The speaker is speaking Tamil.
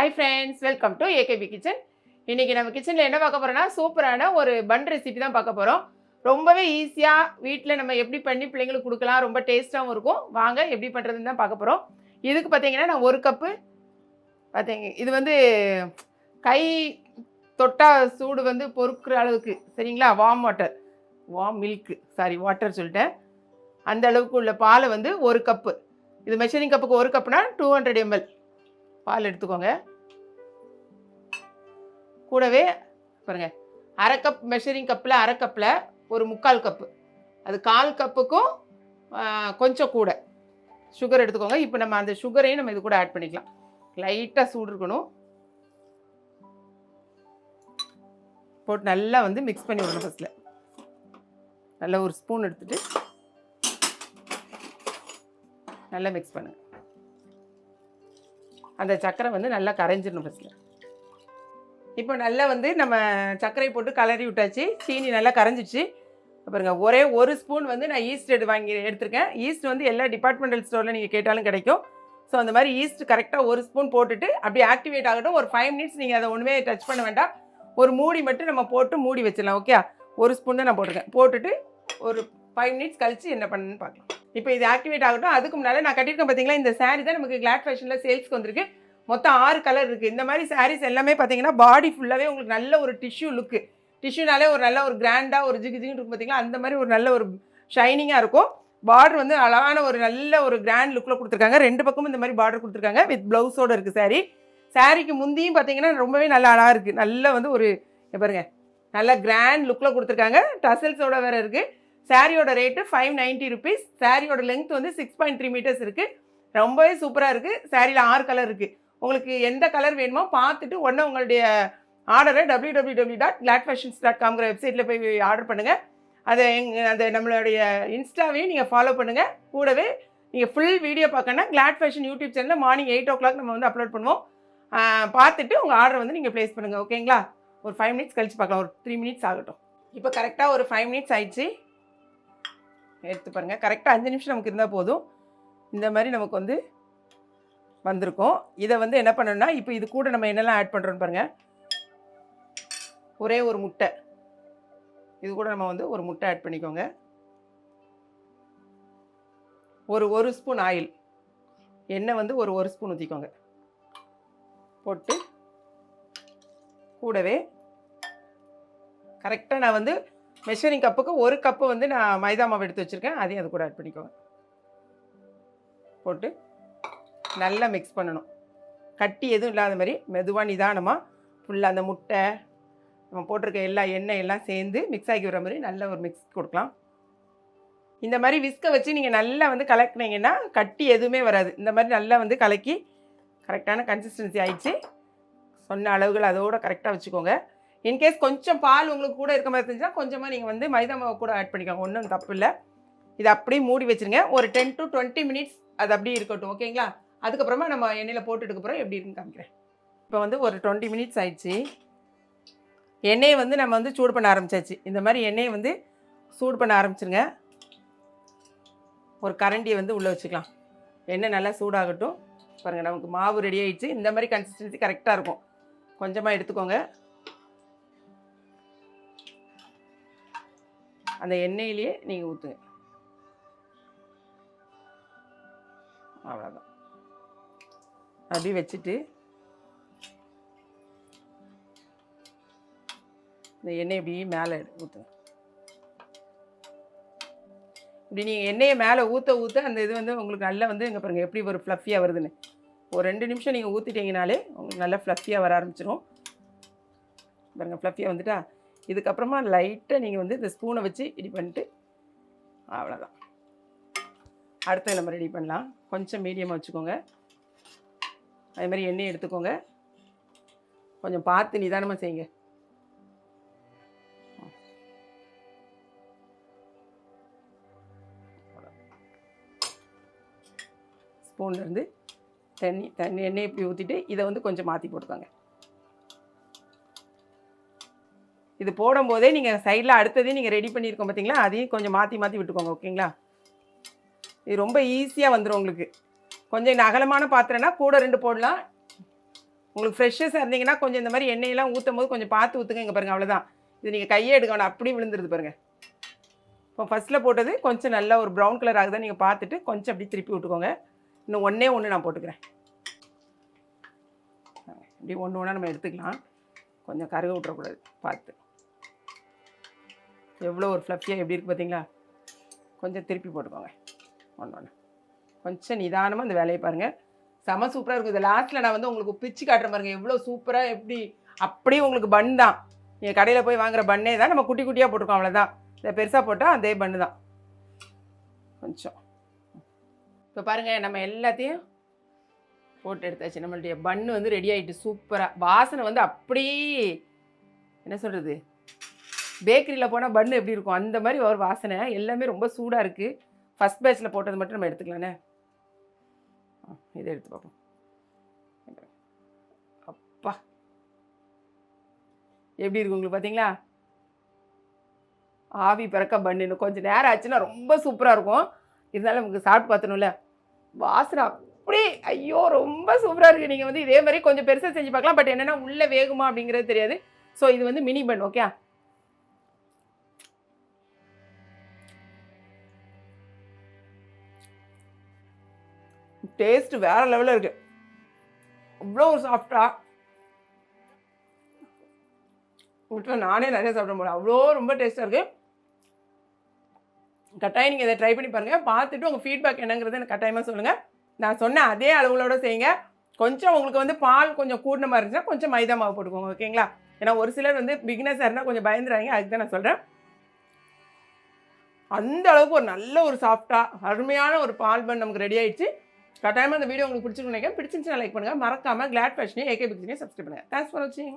Hi friends welcome to AKB kitchen இன்றைக்கி நம்ம கிச்சனில் என்ன பார்க்க போகிறோம்னா சூப்பரான ஒரு பன் ரெசிபி தான் பார்க்க போகிறோம் ரொம்பவே ஈஸியாக வீட்டில் நம்ம எப்படி பண்ணி பிள்ளைங்களுக்கு கொடுக்கலாம் ரொம்ப டேஸ்ட்டாகவும் இருக்கும். வாங்க எப்படி பண்ணுறதுன்னு தான் பார்க்க போகிறோம் இதுக்கு பார்த்தீங்கன்னா நான் ஒரு கப்பு பார்த்தீங்க இது வந்து கை தொட்டா சூடு வந்து பொறுக்கிற அளவுக்கு சரிங்களா? Warm water warm milk sorry water சொல்லிட்டேன். அந்த அளவுக்கு உள்ள பாலை வந்து ஒரு கப்பு இது மெஷரிங் கப்புக்கு ஒரு கப்புனா டூ ஹண்ட்ரட் எம்எல் பால் எடுத்துக்கோங்க. கூடவே பாருங்க அரை கப் மெஷரிங் கப்பில் அரை கப்பில் ஒரு முக்கால் கப்பு அது கால் கப்புக்கும் கொஞ்சம் கூட. சுகர் எடுத்துக்கோங்க. இப்போ நம்ம அந்த சுகரையும் நம்ம இது கூட ஆட் பண்ணிக்கலாம். லைட்டாக சூடு இருக்கணும். போட்டு நல்லா வந்து மிக்ஸ் பண்ணி விடணும் ஃபஸ்ட்டில் நல்லா ஒரு ஸ்பூன் எடுத்துட்டு நல்லா மிக்ஸ் பண்ணுங்க. அந்த சக்கரை வந்து நல்லா கரைஞ்சிடணும் ஃபஸ்ட்டில் இப்போ நல்லா வந்து நம்ம சர்க்கரை போட்டு கலரி விட்டாச்சு. சீனி நல்லா கரைஞ்சிச்சு. பாருங்க ஒரே ஒரு ஸ்பூன் வந்து நான் ஈஸ்ட் எடு வாங்கி எடுத்திருக்கேன். ஈஸ்ட் வந்து எல்லா டிபார்ட்மெண்டல் ஸ்டோரில் நீங்கள் கேட்டாலும் கிடைக்கும். ஸோ அந்த மாதிரி ஈஸ்ட் கரெக்டாக ஒரு ஸ்பூன் போட்டுட்டு அப்படியே ஆக்டிவேட் ஆகட்டும். ஒரு ஃபைவ் மினிட்ஸ் நீங்கள் அதை ஒன்றுமே டச் பண்ண வேண்டாம். ஒரு மூடி மட்டும் நம்ம போட்டு மூடி வச்சிடலாம் ஓகே ஒரு ஸ்பூன் தான் நான் போட்டிருக்கேன். போட்டுட்டு ஒரு ஃபைவ் மினிட்ஸ் கழித்து என்ன பண்ணுன்னு பார்க்கலாம். இப்போ இது ஆக்டிவேட் ஆகட்டும். அதுக்கு முன்னால் நான் கட்டியிருக்கேன் பார்த்தீங்களா இந்த சாரீ தான் நமக்கு கிளாட் ஃபேஷனில் சேல்ஸ்க்கு வந்திருக்கு. மொத்தம் ஆறு கலர் இருக்குது இந்த மாதிரி சாரீஸ் எல்லாமே பார்த்தீங்கன்னா பாடி ஃபுல்லாகவே உங்களுக்கு நல்ல ஒரு டிஷ்யூ லுக்கு டிஷ்யூனாலே ஒரு நல்ல ஒரு கிராண்டாக ஒரு ஜிகு ஜிகுன்னு இருக்கும் பார்த்தீங்களா அந்த மாதிரி ஒரு நல்ல ஒரு ஷைனிங்காக இருக்கும். பார்டர் வந்து அழகான ஒரு நல்ல ஒரு கிராண்ட் லுக்கில் கொடுத்துருக்காங்க. ரெண்டு பக்கமும் இந்த மாதிரி பார்டர் கொடுத்துருக்காங்க வித் ப்ளவுஸோட இருக்குது சாரீ சாரீக்கு முந்தியும் பார்த்தீங்கன்னா ரொம்பவே நல்லா அழகாக இருக்குது நல்ல வந்து ஒரு பாருங்கள் பாருங்க நல்ல கிராண்ட் லுக்கில் கொடுத்துருக்காங்க. டசல்ஸோட வேறு இருக்குது சாரியோட ரேட்டு ஃபைவ் நைன்ட்டி ருபீஸ் சாரியோட லென்த் வந்து சிக்ஸ் பாயிண்ட் த்ரீ மீட்டர்ஸ் இருக்குது ரொம்பவே சூப்பராக இருக்குது சாரியில் ஆறு கலர் இருக்குது உங்களுக்கு எந்த கலர் வேணுமோ பார்த்துட்டு ஒன்று உங்களுடைய ஆர்டரை W W W dot Glad Fashions dot காம்ங்கிற வெப்சைட்டில் போய் ஆர்டர் பண்ணுங்கள் அதை எங் அந்த நம்மளுடைய இன்ஸ்டாவையும் நீங்கள் ஃபாலோ பண்ணுங்கள் கூடவே நீங்கள் ஃபுல் வீடியோ பார்க்கணுன்னா கிளாட் ஃபேஷன் யூடியூப் சேனலில் மார்னிங் எயிட் ஓ கிளாக் நம்ம வந்து அப்லோட் பண்ணுவோம். பார்த்துட்டு உங்கள் ஆர்டர் வந்து நீங்கள் ப்ளேஸ் பண்ணுங்கள் ஓகேங்களா ஒரு ஃபைவ் மினிட்ஸ் கழிச்சு பார்க்கலாம் ஒரு த்ரீ மினிட்ஸ் ஆகட்டும். இப்போ கரெக்டாக ஒரு ஃபைவ் மினிட்ஸ் ஆயிடுச்சு. எடுத்து பாருங்கள் கரெக்டாக அஞ்சு நிமிஷம் நமக்கு இருந்தால் போதும். இந்த மாதிரி நமக்கு வந்து வந்திருக்கும். இதை வந்து என்ன பண்ணணும்னா இப்போ இது கூட நம்ம என்னெல்லாம் ஆட் பண்ணுறோன்னு பாருங்கள் ஒரே ஒரு முட்டை. இது கூட நம்ம வந்து ஒரு முட்டை ஆட் பண்ணிக்கோங்க. ஒரு ஒரு ஸ்பூன் ஆயில் எண்ணெய் வந்து ஒரு ஒரு ஸ்பூன் ஊற்றிக்கோங்க போட்டு கூடவே கரெக்டாக நான் வந்து மெஷரிங் கப்புக்கு ஒரு கப்பு வந்து நான் மைதா மாவு எடுத்து வச்சுருக்கேன். அதையும் அது கூட ஆட் பண்ணிக்கோங்க. போட்டு நல்லா மிக்ஸ் பண்ணணும். கட்டி எதுவும் இல்லாத மாதிரி மெதுவாக நிதானமாக ஃபுல்லாக அந்த முட்டை நம்ம போட்டிருக்க எல்லா எண்ணெய் எல்லாம் சேர்ந்து மிக்ஸ் ஆகி வர மாதிரி நல்ல ஒரு மிக்ஸ் கொடுக்கலாம். இந்த மாதிரி விஸ்கை வச்சு நீங்கள் நல்லா வந்து கலக்குனீங்கன்னா கட்டி எதுவுமே வராது. இந்த மாதிரி நல்லா வந்து கலக்கி கரெக்டான கன்சிஸ்டன்சி ஆயிடுச்சு. சொன்ன அளவுகள் அதோட கரெக்டாக வச்சுக்கோங்க. இன்கேஸ் கொஞ்சம் பால் உங்களுக்கு கூட இருக்க மாதிரி இருந்துச்சுன்னா கொஞ்சமாக நீங்கள் வந்து மைதா மாவு கூட ஆட் பண்ணிக்கோங்க. ஒன்றும் தப்பு இல்லை. இதை அப்படியே மூடி வச்சுருங்க. ஒரு டென் டு டுவெண்ட்டி மினிட்ஸ் அது அப்படியே இருக்கட்டும். ஓகேங்களா அதுக்கப்புறமா நம்ம எண்ணெயில் போட்டுட்டு போகிறோம் எப்படி இருக்குன்னு காமிக்கிறேன். இப்போ வந்து ஒரு டுவெண்ட்டி மினிட்ஸ் ஆயிடுச்சு. எண்ணெயை வந்து நம்ம வந்து சூடு பண்ண ஆரம்பிச்சாச்சு. இந்த மாதிரி எண்ணெயை வந்து சூடு பண்ண ஆரம்பிச்சிருங்க. ஒரு கரண்டியை வந்து உள்ளே வச்சுக்கலாம். எண்ணெய் நல்லா சூடாகட்டும். பாருங்கள் நமக்கு மாவு ரெடி ஆகிடுச்சு இந்த மாதிரி கன்சிஸ்டன்சி கரெக்டாக இருக்கும். கொஞ்சமாக எடுத்துக்கோங்க. அந்த எண்ணெயிலேயே நீங்கள் ஊற்றுங்க அவ்வளோதான் அப்படி வச்சுட்டு இந்த எண்ணெய் இப்படி மேலே ஊற்றுங்க. இப்படி நீங்கள் எண்ணெயை மேலே ஊற்ற ஊற்ற அந்த இது வந்து உங்களுக்கு நல்லா வந்து இங்கே பாருங்கள் எப்படி ஒரு ஃப்ளஃபியாக வருதுன்னு. ஒரு ரெண்டு நிமிஷம் நீங்கள் ஊற்றிட்டீங்கனாலே உங்களுக்கு நல்லா ஃப்ளஃபியாக வர ஆரம்பிச்சிடும் பாருங்கள் ஃப்ளஃபியாக வந்துட்டா? இதுக்கப்புறமா லைட்டாக நீங்கள் வந்து இந்த ஸ்பூனை வச்சு இடி பண்ணிட்டு அவ்வளோதான் அடுத்த நம்ம ரெடி பண்ணலாம். கொஞ்சம் மீடியமாக வச்சுக்கோங்க. அதே மாதிரி எண்ணெய் எடுத்துக்கோங்க. கொஞ்சம் பார்த்து நிதானமாக செய்யுங்க. ஸ்பூன்லேருந்து தண்ணி தண்ணி எண்ணெய் இப்படி ஊற்றிட்டு இதை வந்து கொஞ்சம் மாற்றி போட்டுக்கோங்க. இது போடும்போதே நீங்கள் சைடில் அடுத்ததையும் நீங்கள் ரெடி பண்ணியிருக்கோம் பார்த்தீங்களா அதையும் கொஞ்சம் மாற்றி மாற்றி விட்டுக்கோங்க ஓகேங்களா? இது ரொம்ப ஈஸியாக வந்துடும் உங்களுக்கு. கொஞ்சம் இந்த அகலமான பாத்திரம்னா கூட ரெண்டு போடலாம். உங்களுக்கு ஃப்ரெஷ்ஷஸாக இருந்தீங்கன்னா கொஞ்சம் இந்த மாதிரி எண்ணெயெல்லாம் ஊற்றும் போது கொஞ்சம் பார்த்து ஊற்றுங்க இங்கே பாருங்கள் அவ்வளோதான் இது நீங்கள் கையே எடுக்க வேணாம் அப்படியே விழுந்துருது பாருங்கள் இப்போ ஃபஸ்ட்டில் போட்டது கொஞ்சம் நல்லா ஒரு ப்ரௌன் கலர் ஆகுதான் நீங்கள் பார்த்துட்டு கொஞ்சம் அப்படி திருப்பி விட்டுக்கோங்க. இன்னும் ஒன்றே ஒன்று நான் போட்டுக்கிறேன். இப்படி ஒன்று ஒன்றா நம்ம எடுத்துக்கலாம். கொஞ்சம் கருக விட்டுறக்கூடாது பார்த்து. எவ்வளோ ஒரு ஃப்ளஃபியாக எப்படி இருக்குது பார்த்தீங்களா கொஞ்சம் திருப்பி போட்டுக்கோங்க ஒன்று ஒன்று கொஞ்சம் நிதானமாக இந்த வேலையை பாருங்கள் செம சூப்பராக இருக்கும். இது லாஸ்ட்டில் நான் வந்து உங்களுக்கு பிச்சு காட்டுறேன் பாருங்கள் எவ்வளோ சூப்பராக எப்படி அப்படியே உங்களுக்கு பன் தான். நீங்கள் கடையில் போய் வாங்குற பன்னே தான் நம்ம குட்டி குட்டியாக போட்டிருக்கோம் அவ்வளோதான் இதை பெருசாக போட்டால் அதே பண்ணு தான். கொஞ்சம். இப்போ பாருங்கள் நம்ம எல்லாத்தையும் போட்டு எடுத்தாச்சு. நம்மளுடைய பண்ணு வந்து ரெடி ஆகிட்டு சூப்பராக வாசனை வந்து அப்படி என்ன சொல்கிறது பேக்கரியில் போனால் பன்னு எப்படி இருக்கும்? அந்த மாதிரி ஒரு வாசனை. எல்லாமே ரொம்ப சூடாக இருக்குது ஃபஸ்ட் பேட்சில் போட்டது மட்டும் நம்ம எடுத்துக்கலாண்ணே இதை எடுத்து பார்ப்போம் அப்பா எப்படி இருக்கு உங்களுக்கு பார்த்தீங்களா ஆவி பிறக்க பண்ணு கொஞ்சம் நேரம் ஆச்சுன்னா ரொம்ப சூப்பராக இருக்கும் இருந்தாலும் நமக்கு சாப்பிட்டு பார்த்தணும்ல வாசனை அப்படி ஐயோ ரொம்ப சூப்பராக இருக்குது நீங்கள் வந்து இதே மாதிரி கொஞ்சம் பெருசாக செஞ்சு பார்க்கலாம் பட் என்னென்னா உள்ளே வேகுமா அப்படிங்கிறது தெரியாது ஸோ இது வந்து மினி பன் ஓகே டேஸ்ட் வேற லெவலில் இருக்கு. அவ்வளோ ஒரு சாஃப்டா வீட்டில் நானே நிறைய சாப்பிட முடியும் அவ்வளோ ரொம்ப டேஸ்ட்டாக இருக்குது கட்டாயம் நீங்கள் இதை ட்ரை பண்ணி பாருங்கள் பார்த்துட்டு உங்கள் ஃபீட்பேக் என்னங்கிறது எனக்கு கட்டாயமாக சொல்லுங்கள் நான் சொன்ன அதே அளவுகளோட செய்யுங்க. கொஞ்சம் உங்களுக்கு வந்து பால் கொஞ்சம் கூடின மாதிரி இருந்துச்சுன்னா கொஞ்சம் மைதா மாவு போட்டுக்கோங்க ஓகேங்களா? ஏன்னா ஒரு சிலர் வந்து பிகினஸாக இருந்தால் கொஞ்சம் பயந்துறாங்க. அதுக்கு தான் நான் சொல்கிறேன் அந்த அளவுக்கு ஒரு நல்ல ஒரு சாஃப்டாக அருமையான ஒரு பால் பன் நமக்கு ரெடி ஆயிடுச்சு. கட்டாயமாக இந்த வீடியோ உங்களுக்கு பிடிச்சிருக்கும் நினைக்கிறேன். பிடிச்சிருந்துச்சுன்னா லைக் பண்ணுங்கள் மறக்காமல் கிளாட் ஃபேஷனையும் ஏகே பிக்ஸனையும் சப்ஸ்கிரைப் பண்ணுங்கள் தேங்க்ஸ் ஃபார் வாட்சிங்